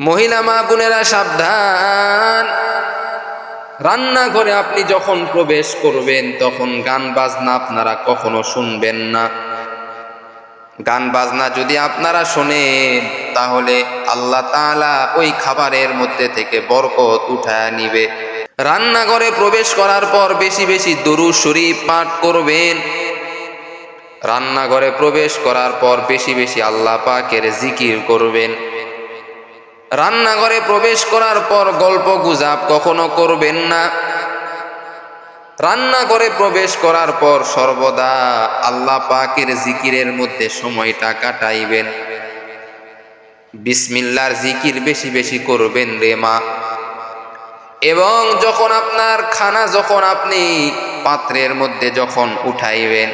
মহিলা মা বোনেরা সাবধান। রান্নাঘরে আপনি যখন প্রবেশ করবেন, তখন গান বাজনা আপনারা কখনো শুনবেন না। গান বাজনা যদি আপনারা শোনেন, তাহলে আল্লাহ তালা ওই খাবারের মধ্যে থেকে বরকত উঠায় নিবে। রান্নাঘরে প্রবেশ করার পর বেশি বেশি দরু শরীফ পাঠ করবেন। রান্নাঘরে প্রবেশ করার পর বেশি বেশি আল্লাহ পাকের জিকির করবেন। রান্নাঘরে প্রবেশ করার পর গল্প গুজাব কখনো করবেন না। রান্নাঘরে প্রবেশ করার পর সর্বদা আল্লাহ পাকের জিকিরের মধ্যে সময়টা কাটাইবেন। বিসমিল্লার জিকির বেশি বেশি করবেন রে মা। এবং যখন আপনার খানা যখন আপনি পাত্রের মধ্যে যখন উঠাইবেন,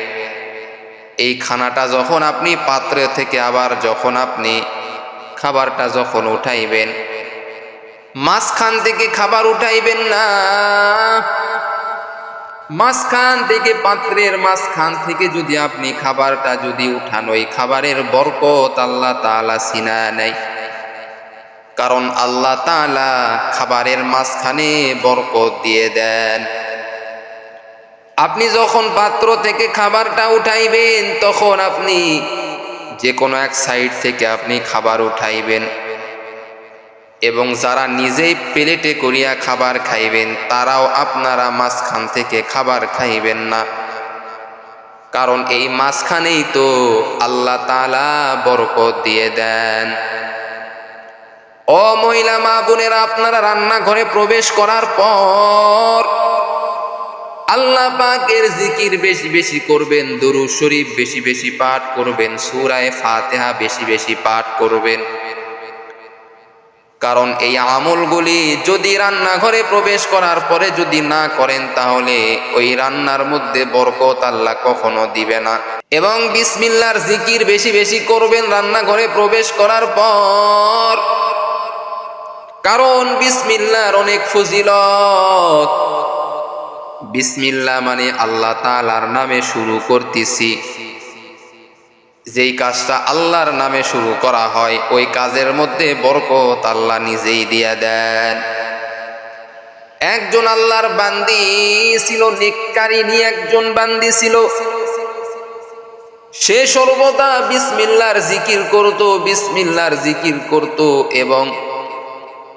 এই খানাটা যখন আপনি পাত্র থেকে আবার যখন আপনি খাবারটা যখন উঠাইবেন, মাঝখান থেকে খাবার উঠাইবেন না। মাঝখান থেকে পাত্রের মাঝখান থেকে যদি আপনি খাবারটা যদি উঠান, ওই খাবারের বরকত আল্লাহ তাআলা সিনা নেয়। কারণ আল্লাহ তাআলা খাবারের মাঝখানে বরকত দিয়ে দেন। আপনি যখন পাত্র থেকে খাবারটা উঠাইবেন, তখন আপনি যে কোনো এক সাইড থেকে আপনি খাবার উঠাইবেন এবং যারা নিজেই প্লেটে করিয়া খাবার খাইবেন, তারাও আপনারা মাঝখান থেকে খাবার খাইবেন না। কারণ এই মাঝখানেই তো আল্লাহ তাআলা বরকত দিয়ে দেন। ও মহিলা মা বোনেরা, আপনারা রান্নাঘরে প্রবেশ করার পর আল্লাহ পাকের জিকির বেশি বেশি করবেন দরু শরীফ বেশি বেশি পাঠ করবেন, সুরায় ফাতেহা বেশি বেশি পাঠ করবেন। কারণ এই আমলগুলি যদি রান্নাঘরে প্রবেশ করার পরে যদি না করেন, তাহলে ওই রান্নার মধ্যে বরকত আল্লাহ কখনো দিবে না। এবং বিসমিল্লার জিকির বেশি বেশি করবেন রান্নাঘরে প্রবেশ করার পর। কারণ বিসমিল্লার অনেক ফজিলত। বিসমিল্লা মানে আল্লাহ তালার নামে শুরু করতেছি। যেই কাজটা আল্লাহর নামে শুরু করা হয়, ওই কাজের মধ্যে বরকত আল্লাহ নিজেই দিয়া দেন। একজন আল্লাহর বান্দি ছিল নিকারিনী একজন বান্দি ছিল। সে সর্বদা বিসমিল্লার জিকির করত বিসমিল্লার জিকির করত এবং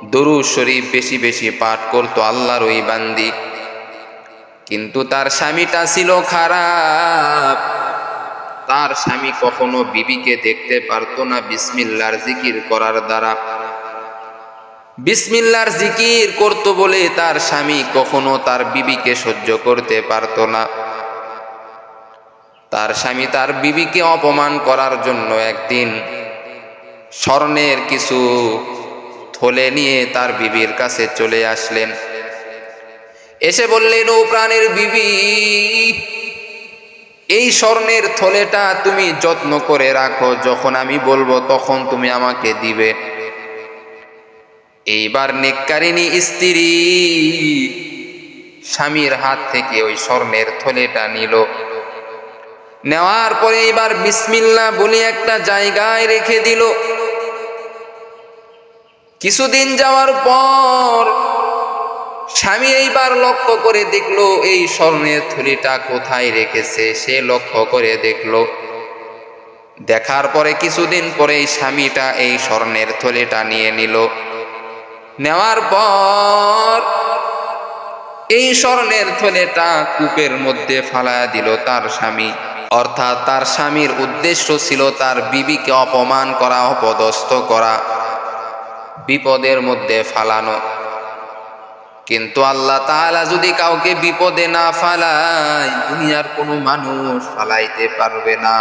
দরু শরীফ বেশি বেশি পাঠ করত আল্লাহর ওই বান্দি। কিন্তু তার স্বামীটা ছিল খারাপ। তার স্বামী কখনো বিবিকে দেখতে পারতো না বিসমিল্লার জিকির করার দ্বারা। বিসমিল্লার জিকির করত বলে তার স্বামী কখনো তার বিবিকে সহ্য করতে পারতো না। তার স্বামী তার বিবিকে অপমান করার জন্য একদিন স্বর্ণের কিছু থলে নিয়ে তার বিবির কাছে চলে আসলেন। এসে বললেন ও প্রাণের বিবি, এই স্বর্ণের থলেটা তুমি যত্ন করে রাখো, যখন আমি বলব তখন তুমি আমাকে দিবে। এইবার নেককারিনী স্ত্রী স্বামীর হাত থেকে ওই স্বর্ণের থলেটা নিল। নেওয়ার পরে এইবার বিসমিল্লা বলে একটা জায়গায় রেখে দিল। কিছুদিন যাওয়ার পর স্বামী এইবার লক্ষ্য করে দেখল, এই স্বর্ণের থলিটা কোথায় রেখেছে? সে লক্ষ্য করে দেখল। দেখার পরে কিছুদিন পরে স্বামীটা এই স্বর্ণের থলিটা নিয়ে নিল। নেওয়ার পর এই স্বর্ণের থলেটা কূপের মধ্যে ফালায়া দিল তার স্বামী। অর্থাৎ তার স্বামীর উদ্দেশ্য ছিল তার বিবিকে অপমান করা, অপদস্থ করা, বিপদের মধ্যে ফালানো। কিন্তু আল্লাহ তাআলা যদি কাউকে বিপদে না ফালায়, দুনিয়ার কোনো মানুষ ফালাইতে পারবে না।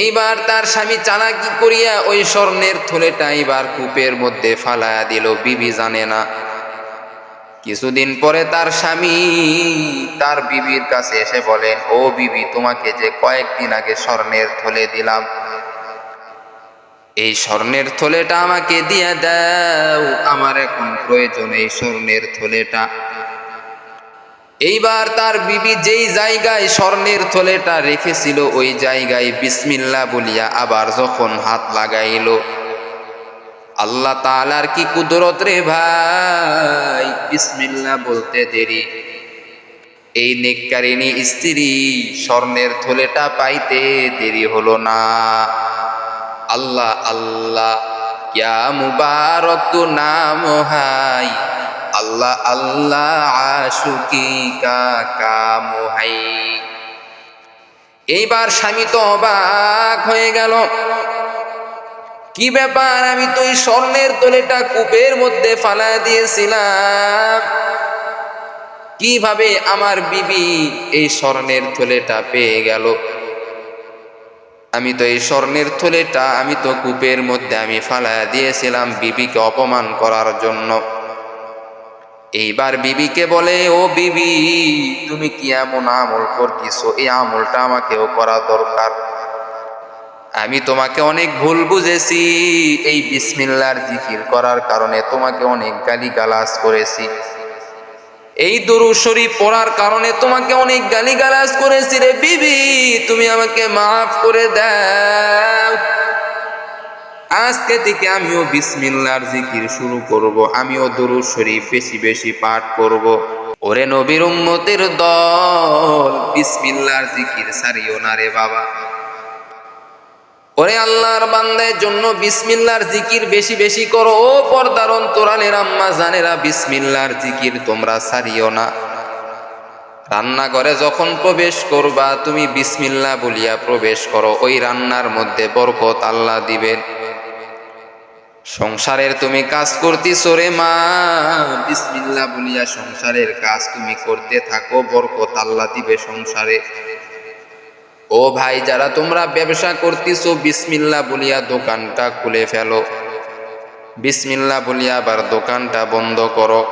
এইবার তার স্বামী চালাকি করিয়া ওই স্বর্ণের থলেটা এবার কূপের মধ্যে ফালায়া দিল, বিবি জানে না। কিছুদিন পরে তার স্বামী তার বিবির কাছে এসে বলেন, ও বিবি, তোমাকে যে কয়েকদিন আগে স্বর্ণের থলে দিলাম এই স্বর্ণের থলেটা আমাকে দিয়ে দাও। আমার এখন প্রয়োজন এই স্বর্ণের থলেটা। এইবার তার বিবি যেই জায়গায় স্বর্ণের থলেটা রেখেছিল, ওই জায়গায় বিসমিল্লা বলিয়া আবার যখন হাত লাগাইল, আল্লাহ তালার কি কুদরত রে ভাই? বিসমিল্লা বলতে দেরি। এই নেককারিনী স্ত্রী স্বর্ণের থলেটা পাইতে দেরি হলো না। আল্লাহ আল্লাহ ক্যা মুবারক নাম হাই। আল্লাহ আল্লাহ, আশুকি কা কাম হাই এইবার স্বামী তো অবাক হয়ে গেল। কি ব্যাপার, আমি তো এই স্বর্ণের তোলেটা কূপের মধ্যে ফালা দিয়েছিলাম। কীভাবে আমার বিবি এই স্বর্ণের থলেটা পেয়ে গেল? আমি তো এই স্বর্ণের থলেটা আমি তো কূপের মধ্যে আমি ফালায়া দিয়েছিলাম বিবিকে অপমান করার জন্য। এইবার বিবিকে বলে, ও বিবি, তুমি কি এমন আমল করতেছো? এই আমলটা আমাকেও করা দরকার। আমি তোমাকে অনেক ভুল বুঝেছি। এই বিসমিল্লার জিকির করার কারণে তোমাকে অনেক গালি গালাস করেছি। এই দরু শরীফ পড়ার কারণে তোমাকে অনেক গালি গালাজ করেছি রে বিবি। তুমি আমাকে মাফ করে দাও। আজকে থেকে আমিও বিসমিল্লার জিকির শুরু করব, আমিও দরু শরীফ বেশি বেশি পাঠ করব। ওরে নবীর উম্মতের দল, বিসমিল্লার জিকির সারিও না রে বাবা। ওরে আল্লাহর বান্দার জন্য বিসমিল্লার জিকির বেশি বেশি করো। ও পর্দার অন্তরালের আম্মা জানেরা, বিসমিল্লার জিকির তোমরা সারিও না। রান্নাঘরে যখন প্রবেশ করবা, তুমি বিসমিল্লা বলিয়া প্রবেশ করো। ওই রান্নার মধ্যে বরকত আল্লাহ দিবেন। সংসারের তুমি কাজ করতেছো রে মা, বিসমিল্লা বলিয়া সংসারের কাজ তুমি করতে থাকো, বরকত আল্লাহ দিবে সংসারে। ও ভাই, যারা তোমরা ব্যবসা করতেছো, বিসমিল্লা বলিয়া দোকানটা খুলে ফেলো। বিসমিল্লা বলিয়া আবার দোকানটা বন্ধ করো।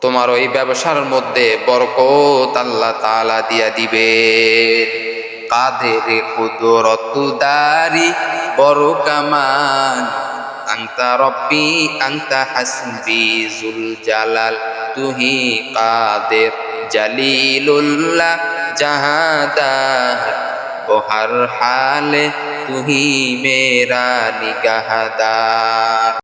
তোমার ওই ব্যবসার মধ্যে বরকত আল্লাহ তালা দিয়া দিবে। কাদের কুদরতুদারি বড় কামান। আংতা রব্বি, আংতা হাসবি, জুল জালাল, তুহি কাদের জালিলুল্লাহ। জাহাদার ও হর হাল তুহি মেরা নিগাহদার